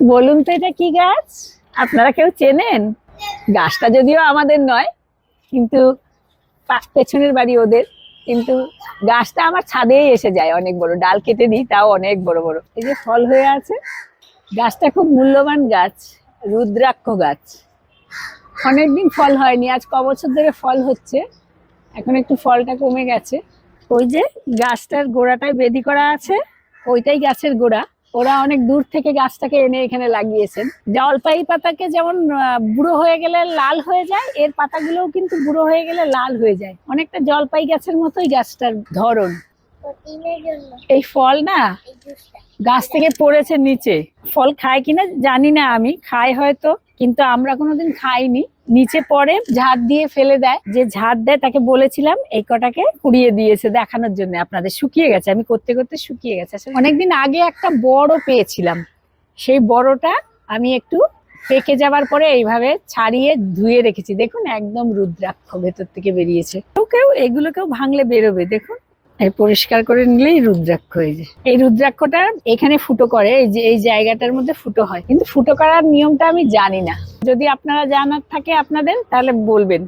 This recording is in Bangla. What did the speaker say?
বলুন তো এটা কি গাছ? আপনারা কেউ চেনেন? গাছটা যদিও আমাদের নয়, কিন্তু পেছনের বাড়ি ওদের। কিন্তু গাছটা আমার ছাদেই এসে যায়, অনেক বড়। ডাল কেটে দিই তাও অনেক বড় বড়। এই যে ফল হয়ে আছে। গাছটা খুব মূল্যবান গাছ, রুদ্রাক্ষ গাছ। অনেকদিন ফল হয়নি, আজ ক বছর ধরে ফল হচ্ছে। এখন একটু ফলটা কমে গেছে। ওই যে গাছটার গোড়াটায় বেদি করা আছে, ওইটাই গাছের গোড়া। ওরা অনেক দূর থেকে গাছটাকে এনে এখানে লাগিয়েছেন। জলপাই পাতাকে যেমন বুড়ো হয়ে গেলে লাল হয়ে যায় এর পাতাগুলোও কিন্তু বুড়ো হয়ে গেলে লাল হয়ে যায়। অনেকটা জলপাই গাছের মতোই গাছটার ধরন। এই ফল না গাছ থেকে পড়েছে নিচে। ফল খায় কিনা জানি না আমি খায় হয়তো। কিন্তু আমরা কোনোদিন খাইনি। নিচে পরে ঝাড় দিয়ে ফেলে দেয়। যে ঝাড় দেয় তাকে বলেছিলাম এই কটাকে কুড়িয়ে দিয়েছে দেখানোর জন্য। আপনাদের শুকিয়ে গেছে। আমি করতে করতে শুকিয়ে গেছে। অনেকদিন আগে একটা বড় পেয়েছিলাম। সেই বড়টা আমি একটু পেকে যাবার পরে এইভাবে ছাড়িয়ে ধুয়ে রেখেছি। দেখুন, একদম রুদ্রাক্ষ ভেতর থেকে বেরিয়েছে। কেউ কেউ এগুলোকেও ভাঙলে বেরোবে। দেখুন পরিষ্কার করে নিলেই রুদ্রাক্ষ হয়ে যায়। এই রুদ্রাক্ষটা এখানে ফুটো করে, এই যে, এই জায়গাটার মধ্যে ফুটো হয়। কিন্তু ফুটো করার নিয়মটা আমি জানি না। যদি আপনারা জানার থাকে আপনাদের, তাহলে বলবেন।